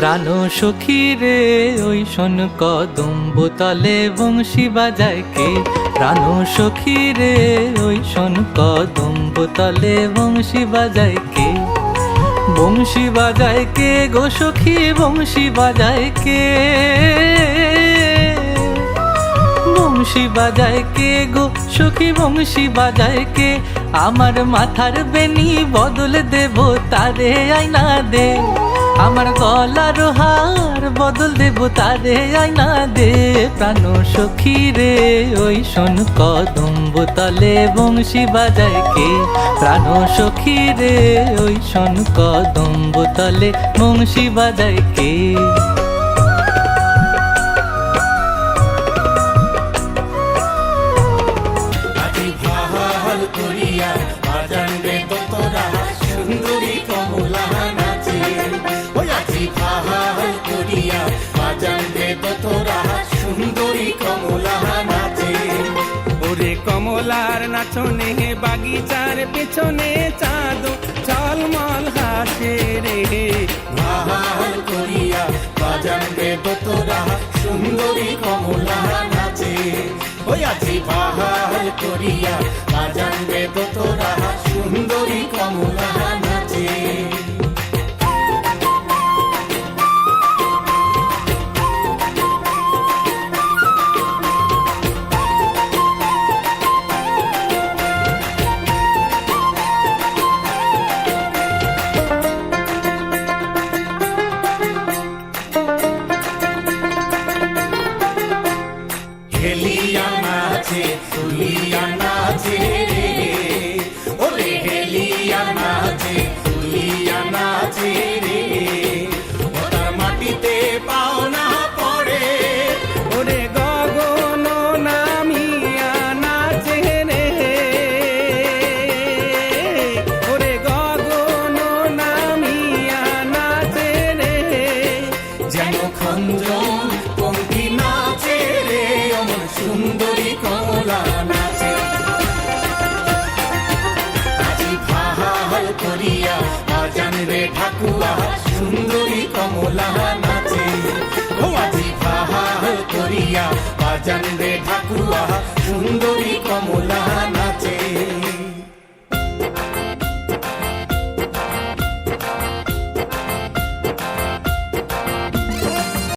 প্রাণ সখী রে, ওই শোন কদম বোতলে বংশী বাজায় কে? প্রাণ সখী রে, ওই শোন কদম বোতলে বংশী বাজায় কে? বংশী বাজায় কে গো সখী, বংশী বাজায় কে? বংশী বাজায় কে গো সখী, বংশী বাজায় কে? আমার মাথার বেনি বদল দেব, তারে আইনা দে। আমার গলার হার বদল দেব তারে আয়না দে, প্রাণ সখী রে। ওই শোন কদম বোতলে বংশী বাজায় কে? প্রাণ সখী রে, ওই শোন কদম বোতলে বংশী বাজায় কে? নাচনে বাগিচার পেছনে চাঁদ চলমল হাসে রে। সুন্দরী কমলা নাচে। ওই আছে ভালো করিয়া বাজানবে তোরা সুন্দরী কমলা হেলিয়া নাচে তুলিয়া করিয়া আজান রে ঠাকুয়া সুন্দরী কমলা নাচে। আজি ভালো করিয়া আজান রে ঠাকুয়া সুন্দরী